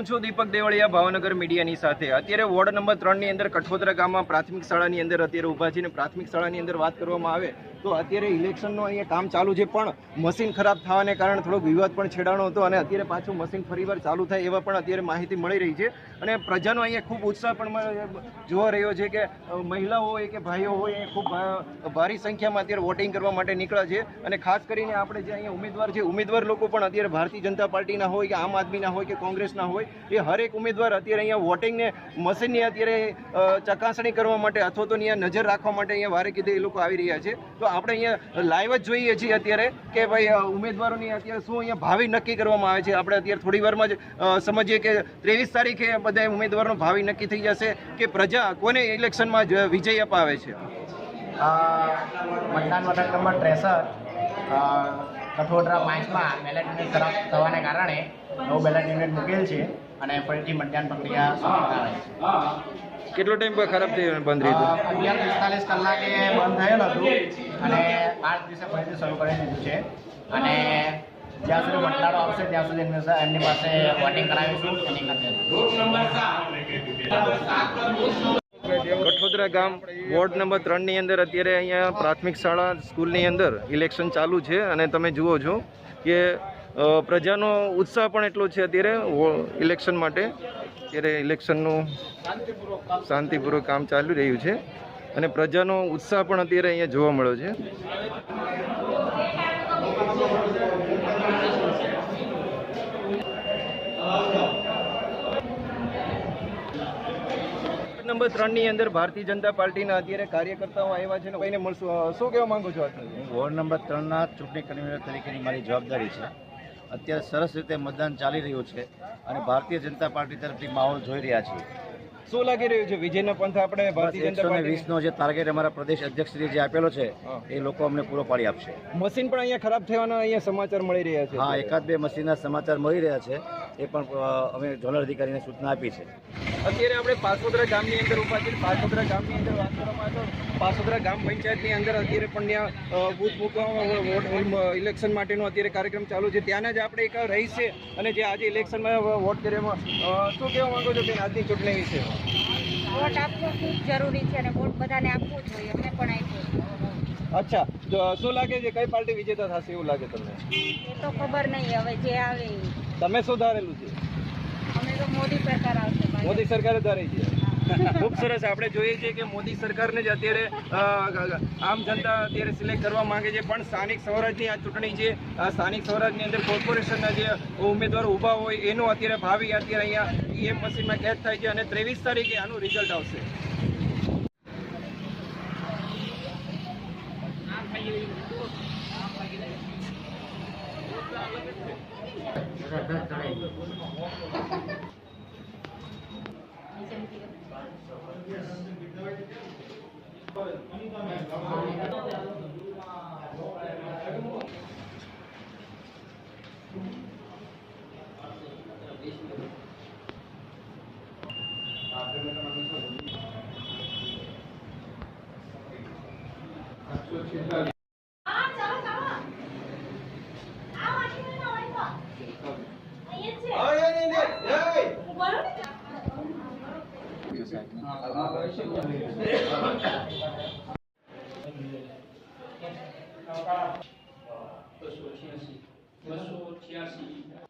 હું છું દીપક દેવળિયા, ભાવનગર મીડિયાની સાથે. અત્યારે વોર્ડ નંબર ત્રણની અંદર કઠોદરા ગામમાં પ્રાથમિક શાળાની અંદર અત્યારે ઊભા છે પ્રાથમિક શાળાની અંદર વાત કરવામાં આવે તો અત્યારે ઇલેક્શનનું અહીંયા કામ ચાલુ છે, પણ મશીન ખરાબ થવાને કારણે થોડોક વિવાદ પણ છેડાણો હતો અને અત્યારે પાછું મશીન ફરીવાર ચાલુ થાય એવા પણ અત્યારે માહિતી મળી રહી છે. અને પ્રજાનો અહીંયા ખૂબ ઉત્સાહ પણ જોવા રહ્યો છે કે મહિલાઓ હોય કે ભાઈઓ હોય એ ખૂબ ભારી સંખ્યામાં અત્યારે વોટિંગ કરવા માટે નીકળ્યા છે. અને ખાસ કરીને આપણે જે અહીંયા ઉમેદવાર છે, ઉમેદવાર લોકો પણ અત્યારે ભારતીય જનતા પાર્ટીના હોય કે આમ આદમીના હોય કે કોંગ્રેસના હોય એ હરેક ઉમેદવાર અત્યારે અહીંયા વોટિંગને મશીનની અત્યારે ચકાસણી કરવા માટે અથવા તો અહીંયા નજર રાખવા માટે અહીંયા વારે કીધે એ લોકો આવી રહ્યા છે. તો આપણે અહીંયા લાઈવ જ જોઈએ છીએ અત્યારે કે ભાઈ ઉમેદવારોની અત્યારે શું અહીંયા ભાવિ નક્કી કરવામાં આવે છે. આપણે અત્યારે થોડી વારમાં જ સમજીએ કે ત્રેવીસ તારીખે બધા ઉમેદવારનો ભાવિ નક્કી થઈ જશે કે પ્રજા કોને ઇલેક્શનમાં વિજય અપાવે છે? મતદાન મથક નંબર ત્રેસઠ કઠોદરા પાંચમાં બેલેટ ખરાબ થવાને કારણે નવું બેલેટ યુનિટ મૂકેલ છે અને ફરીથી મતદાન પ્રક્રિયા છે. કેટલો ટાઈમ પર ખરાબ થઈ બંધ રહ્યું અગિયાર પિસ્તાલીસ કલાકે બંધ થયેલ હતું અને આઠ દિવસે ફરીથી શરૂ કરી દીધું છે. અને જ્યાં સુધી મતદારો આવશે ત્યાં સુધી એમની પાસે વોટિંગ કરાવીશું એની ખાતર. કઠોદરા ગામ વોર્ડ નંબર ત્રણની અંદર અત્યારે અહીંયા પ્રાથમિક શાળા સ્કૂલની અંદર ઇલેક્શન ચાલુ છે અને તમે જુઓ છો કે પ્રજાનો ઉત્સાહ પણ એટલો છે અત્યારે ઇલેક્શન માટે. અત્યારે ઇલેક્શનનું શાંતિપૂર્વક કામ ચાલી રહ્યું છે અને પ્રજાનો ઉત્સાહ પણ અત્યારે અહીંયા જોવા મળ્યો છે. નંબર ત્રણની અંદર ભારતીય જનતા પાર્ટીના અત્યારે કાર્યકર્તાઓ આવ્યા છે ને ભાઈને મળશું? શું કહેવા માંગુ છો વોર્ડ નંબર ત્રણના ચૂંટણી કન્વીનર તરીકેની મારી જવાબદારી છે. અત્યારે સરસ રીતે મતદાન ચાલી રહ્યું છે અને ભારતીય જનતા પાર્ટી તરફથી માહોલ જોઈ રહ્યા છીએ. શું લાગી રહ્યું છે? વિજયનો પંથ આપણે ભારતીય જનતા ને પાર્ટી વીસનો જે ટાર્ગેટ અમારા પ્રદેશ અધ્યક્ષશ્રીએ જે આપેલો છે એ લોકો અમને પૂરો પાડી આપશે. મશીન પણ અહીંયા ખરાબ થવાના અહીંયા સમાચાર મળી રહ્યા છે. હા એકાદ બે મશીનના સમાચાર મળી રહ્યા છે એ પણ અમે ઝોનલ અધિકારીને સૂચના આપી છે. અત્યારે આપણે પાસોદરા ગામની અંદર ઊભા છીએ. પાસોદરા ગામની અંદર વાત કરવામાં આવે તો પાસોદરા ગ્રામ પંચાયતની અંદર અત્યારે પણ ત્યાં બૂથ મૂકવામાં ઇલેક્શન માટેનો અત્યારે કાર્યક્રમ ચાલુ છે. ત્યાંના જ આપણે એક રહીશ છે અને જે આજે ઇલેક્શનમાં વોટ કરવામાં શું કહેવા માગો છો કે આજની ચૂંટણી વિશે? વોટ આપવો ખૂબ જરૂરી છે અને વોટ બધાને આપવો જોઈએ. અમને પણ આપ્યો અચ્છા શું લાગે છે? કઈ પાર્ટી વિજેતા થશે એવું લાગે તમને? એ તો ખબર નહીં. હવે જે આવે તમે શું ધારેલું છે? અમે તો મોદી સરકાર આવશે મોદી સરકારે ધારી છે? ખૂબ સરસ. આપણે જોઈએ છીએ કે મોદી સરકારને જ અત્યારે આમ જનતા અત્યારે સિલેક્ટ કરવા માંગે છે. પણ સ્થાનિક સ્વરાજની આ ચૂંટણી છે સ્થાનિક સ્વરાજની અંદર કોર્પોરેશનના જે ઉમેદવારો ઊભા હોય, એનું અત્યારે ભાવિ અત્યારે અહીંયા ઈએમ મશીનમાં કેદ થાય છે અને ત્રેવીસ તારીખે આનું રિઝલ્ટ આવશે. 高八，二十五天是，二十五天是。